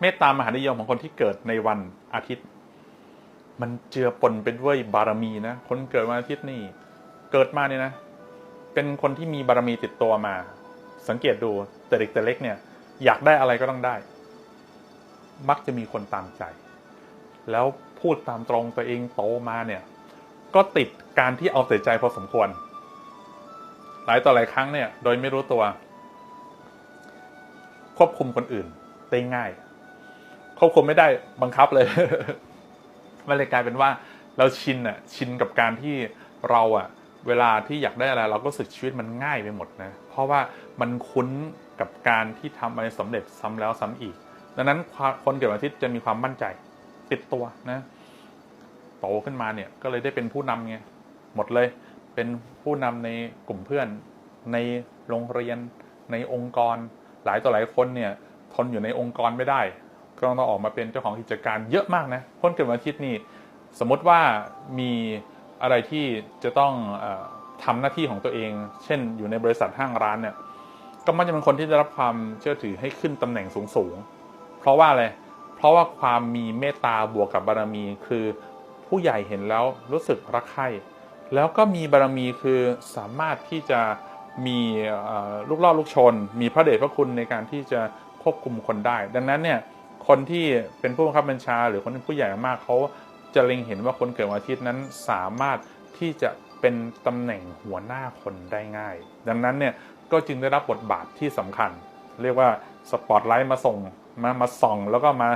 เมตตามหานิยมของคนที่เกิดในวันอาทิตย์ มันเจือปนไปด้วยบารมีนะคนเกิดวันอาทิตย์นี่ เกิดมาเนี่ยนะ เป็นคนที่มีบารมีติดตัวมา สังเกตดูแต่เด็กแต่เล็กเนี่ย อยากได้อะไรก็ต้องได้ มักจะมีคนตามใจ แล้วพูดตามตรงตัวเองโตมาเนี่ย ก็ติดการที่เอาแต่ใจพอสมควร หลายต่อหลายครั้งเนี่ย โดยไม่รู้ตัว ควบคุมคนอื่นได้ง่าย ควบคุมไม่ได้บังคับเลย มันเลยกลายเป็นว่าเราชินอะชินกับการที่เราอะเวลาที่อยากได้อะไรเราก็สึกชีวิตมันง่ายไปหมดนะเพราะว่ามันคุ้นกับการที่ทำอะไรสำเร็จซ้ำแล้วซ้ำอีก ดังนั้นคนเกิดวันอาทิตย์จะมีความมั่นใจติดตัวนะโตขึ้นมาเนี่ยก็เลยได้เป็นผู้นำไงหมดเลยเป็นผู้นำในกลุ่มเพื่อนในโรงเรียนในองค์กร หลายต่อหลายคนเนี่ยทนอยู่ในองค์กรไม่ได้ ก็ต้องออกมาเป็นเจ้าของกิจการเยอะมากนะคนเกิดวันอาทิตย์นี่สมมติว่ามีอะไรที่จะต้องออทำหน้าที่ของตัวเอง เช่น อยู่ในบริษัทห้างร้านเนี่ยก็มักจะเป็นคนที่ได้รับความเชื่อถือให้ขึ้นตำแหน่งสูงๆเพราะว่าอะไรเพราะว่าความมีเมตตาบวกกับบารมี คือผู้ใหญ่เห็นแล้วรู้สึกรักใคร่แล้วก็มีบารมีคือสามารถที่จะมีลูกล่อลูกชน มีพระเดชพระคุณในการที่จะควบคุมคนได้ ดังนั้นเนี่ย คนที่เป็นผู้บังคับบัญชา หรือคนที่ผู้ใหญ่มากเขาจะเล็งเห็นว่าคนเกิดวันอาทิตย์นั้นสามารถที่จะเป็นตำแหน่งหัวหน้าคนได้ง่าย ดังนั้นเนี่ยก็จึงได้รับบทบาทที่สำคัญ เรียกว่าสปอตไลท์มาส่งมามาส่องแล้วก็มา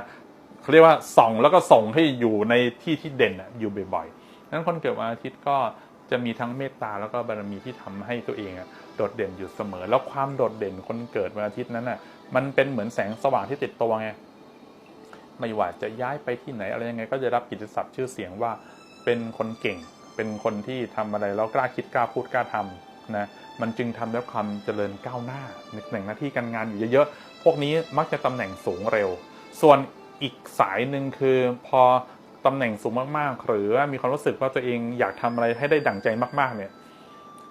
เขาเรียกว่าส่องแล้วก็ส่งให้อยู่ในที่ที่เด่นอะอยู่บ่อยๆดังนั้นคนเกิดวันอาทิตย์ก็จะมีทั้งเมตตาแล้วก็บารมีที่ทำให้ตัวเองโดดเด่นอยู่เสมอ แล้วความโดดเด่นคนเกิดวันอาทิตย์นั้นอะมันเป็นเหมือนแสงสว่างที่ติดตัวไง ไม่ว่าจะย้ายไปที่ไหนอะไรยังไง ก็จะรับกิตติศัพท์ชื่อเสียงว่าเป็นคนเก่ง เป็นคนที่ทำอะไรแล้วกล้าคิดกล้าพูดกล้าทำนะมันจึงทำด้วความเจริญก้าวหน้าในตำแหน่งหน้าที่การงานอยู่เยอะๆพวกนี้มักจะตำแหน่งสูงเร็ว ส่วนอีกสายหนึ่งคือพอตำแหน่งสูงมากๆ หรือมีความรู้สึกว่าตัวเองอยากทำอะไรให้ได้ดั่งใจมากๆเนี่ย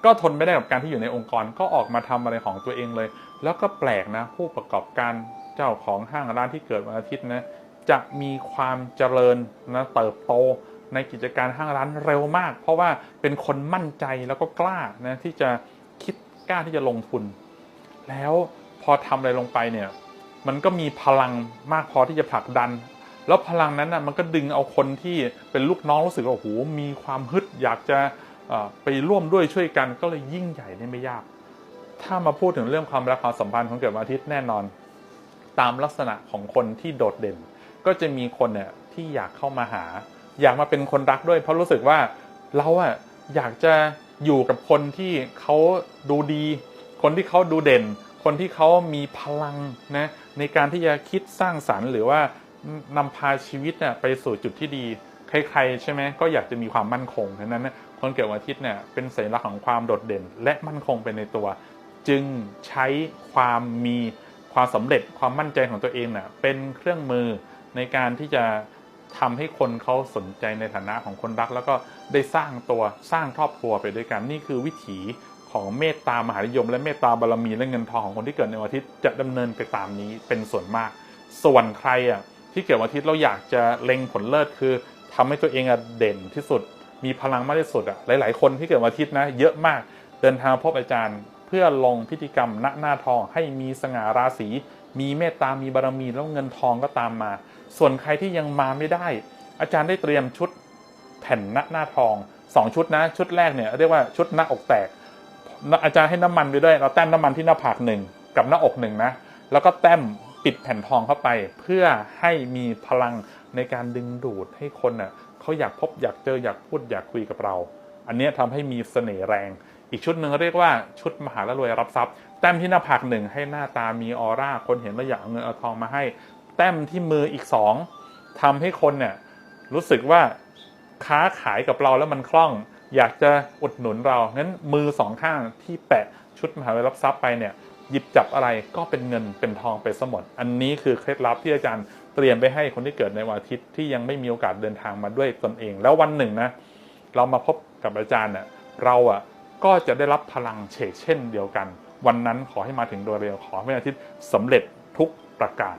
ก็ทนไม่ได้กับการที่อยู่ในองค์กรก็ออกมาทำอะไรของตัวเองเลย แล้วก็แปลกนะ ผู้ประกอบการเจ้าของห้างร้านที่เกิดวันอาทิตย์นะ จะมีความเจริญนะเติบโตในกิจการห้างร้านเร็วมาก เพราะว่าเป็นคนมั่นใจแล้วก็กล้านะที่จะคิดกล้าที่จะลงทุน แล้วพอทำอะไรลงไปเนี่ยมันก็มีพลังมากพอที่จะผลักดัน แล้วพลังนั้นนะมันก็ดึงเอาคนที่เป็นลูกน้องรู้สึกว่าโอ้โหมีความฮึดอยากจะไปร่วมด้วยช่วยกันก็เลยยิ่งใหญ่ได้ไม่ยาก ถ้ามาพูดถึงเรื่องความรักความสัมพันธ์ของเกิดวันอาทิตย์แน่นอน ตามลักษณะของคนที่โดดเด่น ก็จะมีคนเนี่ยที่อยากเข้ามาหา อยากมาเป็นคนรักด้วย เพราะรู้สึกว่าเราอะอยากจะอยู่กับคนที่เขาดูดี คนที่เขาดูเด่น คนที่เขามีพลังนะในการที่จะคิดสร้างสรรค์หรือว่านำพาชีวิตเนี่ยไปสู่จุดที่ดีใครๆใช่ไหมก็อยากจะมีความมั่นคงดังนั้นคนเกิดวันอาทิตย์เนี่ยเป็นสัญลักษณ์ของความโดดเด่น และมั่นคงไปในตัว จึงใช้ความมีความสำเร็จความมั่นใจของตัวเองเน่ะเป็นเครื่องมือ ในการที่จะทำให้คนเขาสนใจในฐานะของคนรัก แล้วก็ได้สร้างตัวสร้างครอบครัวไปด้วยกัน นี่คือวิถีของเมตตามหานิยม และเมตตาบารมีและเงินทองของคนที่เกิดในวันอาทิตย์จะดำเนินไปตามนี้เป็นส่วนมาก ส่วนใครอะที่เกิดวันอาทิตย์เราอยากจะเล็งผลเลิศคือทำให้ตัวเองอะเด่นที่สุด มีพลังมากที่สุดอะหลาย ๆ คนที่เกิดวันอาทิตย์นะ เยอะมากเดินทางมาพบอาจารย์ เพื่อลงพิธีกรรมณหน้าทองให้มีสง่าราศี มีเมตตามีบารมีแล้วเงินทองก็ตามมา ส่วนใครที่ยังมาไม่ได้ อาจารย์ได้เตรียมชุดแผ่นณหน้าทองสองชุดนะชุดแรกเนี่ยเรียกว่าชุดหน้าอกแตก อาจารย์ให้น้ำมันไปด้วย เราแต้มน้ำมันที่หน้าผากหนึ่งกับหน้าอกหนึ่งนะแล้วก็แต้มปิดแผ่นทองเข้าไป เพื่อให้มีพลังในการดึงดูดให้คนเน่ะเขาอยากพบอยากเจออยากพูดอยากคุยกับเรา อันนี้ยทำให้มีเสน่ห์แรง อีกชุดหนึ่งเรียกว่าชุดมหาละรวยรับทรัพย์ แต้มที่หน้าผากหนึ่งให้หน้าตามีออร่า คนเห็นแล้วอยากเอาเงินเอาทองมาให้ แต้มที่มืออีกสองทำให้คนเนี่ยรู้สึกว่าค้าขายกับเราแล้วมันคล่อง อยากจะอุดหนุนเรา งั้นมือสองข้างที่แปะชุดมหาวิทยาลัยรับทรัพย์ไปเนี่ยหยิบจับอะไรก็เป็นเงินเป็นทองไปสมดอันนี้คือเคล็ดลับที่อาจารย์เตรียมไปให้คนที่เกิดในวันอาทิตย์ที่ยังไม่มีโอกาสเดินทางมาด้วยตนเอง แล้ววันหนึ่งนะเรามาพบกับอาจารย์เนี่ยเราอะ ก็จะได้รับพลังเฉกเช่นเดียวกัน วันนั้นขอให้มาถึงโดยเร็วขอให้วันอาทิตย์สำเร็จทุกประการ